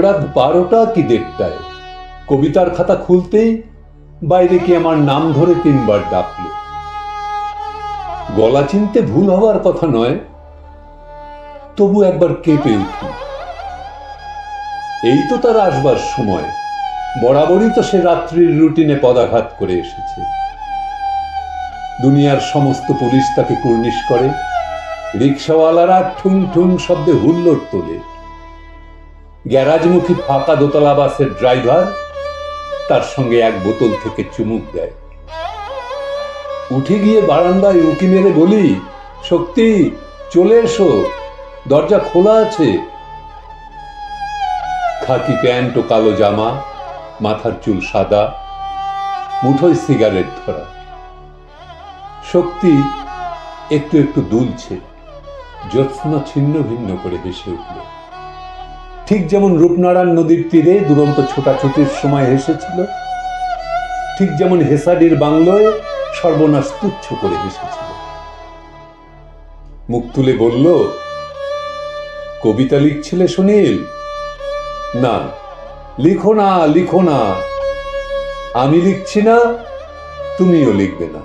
রাত বারোটা কি দেড়টায়। কবিতার খাতা খুলতেই বাইরে কি আমার নাম ধরে তিনবার ডাকলো। গলা চিনতে ভুল হওয়ার কথা নয়, তবু একবার কেঁপে উঠি এই তো তার আসবার সময়, বরাবরই তো সে রাত্রির রুটিনে পদাঘাত করে এসেছে। দুনিয়ার সমস্ত পুলিশ তাকে কুর্নিশ করে, রিক্সাওয়ালারা ঠুং ঠুং শব্দে হুল্লোড় তোলে। গ্যারাজমুখী ফাঁকা দোতলা বাসের ড্রাইভার তার সঙ্গে এক বোতল থেকে চুমুক দেয়। উঠে গিয়ে বারান্দায় উঁকি মেরে বলি, শক্তি, চলে এসো, দরজা খোলা আছে। খাকি প্যান্ট ও কালো জামা, মাথার চুল সাদা, মুঠোয় সিগারেট ধরা। শক্তি একটু একটু দুলছে, জ্যোৎস্না ছিন্ন ভিন্ন করে হেসে উঠল। ঠিক যেমন রূপনারায়ণ নদীর তীরে দুরন্ত ছোটাছুটির সময় হেসেছিল, ঠিক যেমন হেসাডির বাংলোয় সর্বনাশ তুচ্ছ করে হেসেছিল। মুখ তুলে বলল, কবিতা লিখছিলে সুনীল? না। লিখো না লিখো না। আমি লিখছি না, তুমিও লিখবে না।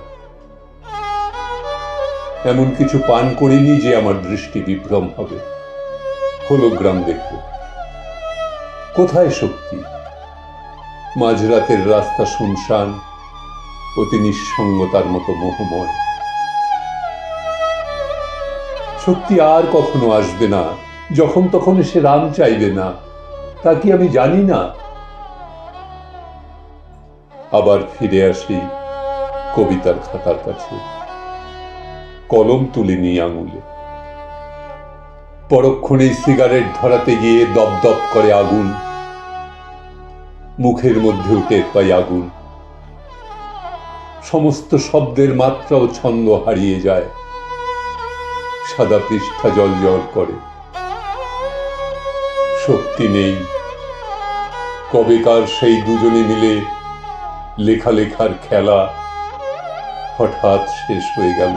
এমন কিছু পান করিনি যে আমার দৃষ্টি বিভ্রম হবে। হোলোগ্রাম দেখব কোথায় শক্তি? মাঝরাতের রাস্তা শুনশান, অতি নিঃসঙ্গতার মতো মোহময়। শক্তি আর কখনো আসবে না, যখন তখন সে রাম চাইবে না, তা কি আমি জানি না? আবার ফিরে আসি কবিতার খাতার কাছে, কলম তুলে নিয়ে আঙুলে। পরক্ষণেই সিগারেট ধরাতে গিয়ে দপদপ করে আগুন মুখের মধ্যেও টের পাই আগুন। সমস্ত শব্দের মাত্রা ও ছন্দ হারিয়ে যায়। সাদা পৃষ্ঠা জল জল করে। শক্তি নেই। কবেকার সেই দুজনে মিলে লেখালেখার খেলা হঠাৎ শেষ হয়ে গেল।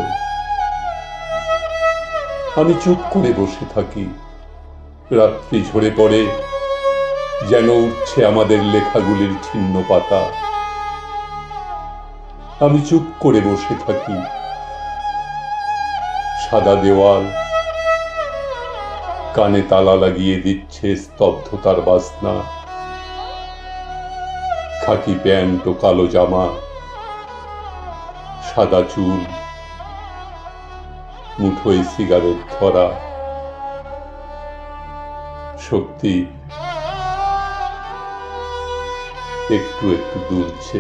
আমি চুপ করে বসে থাকি। রাত্রি ঝরে পড়ে। যেন উঠছে আমাদের লেখাগুলির ছিন্ন পাতা। আমি চুপ করে বসে থাকি। সাদা দেওয়াল, কানে তালা লাগিয়ে দিচ্ছে স্তব্ধতার বাসনা। খাকি প্যান্ট ও কালো জামা, সাদা চুল, মুঠোয় সিগারেট ধরা। শক্তি একটু একটু দুলছে।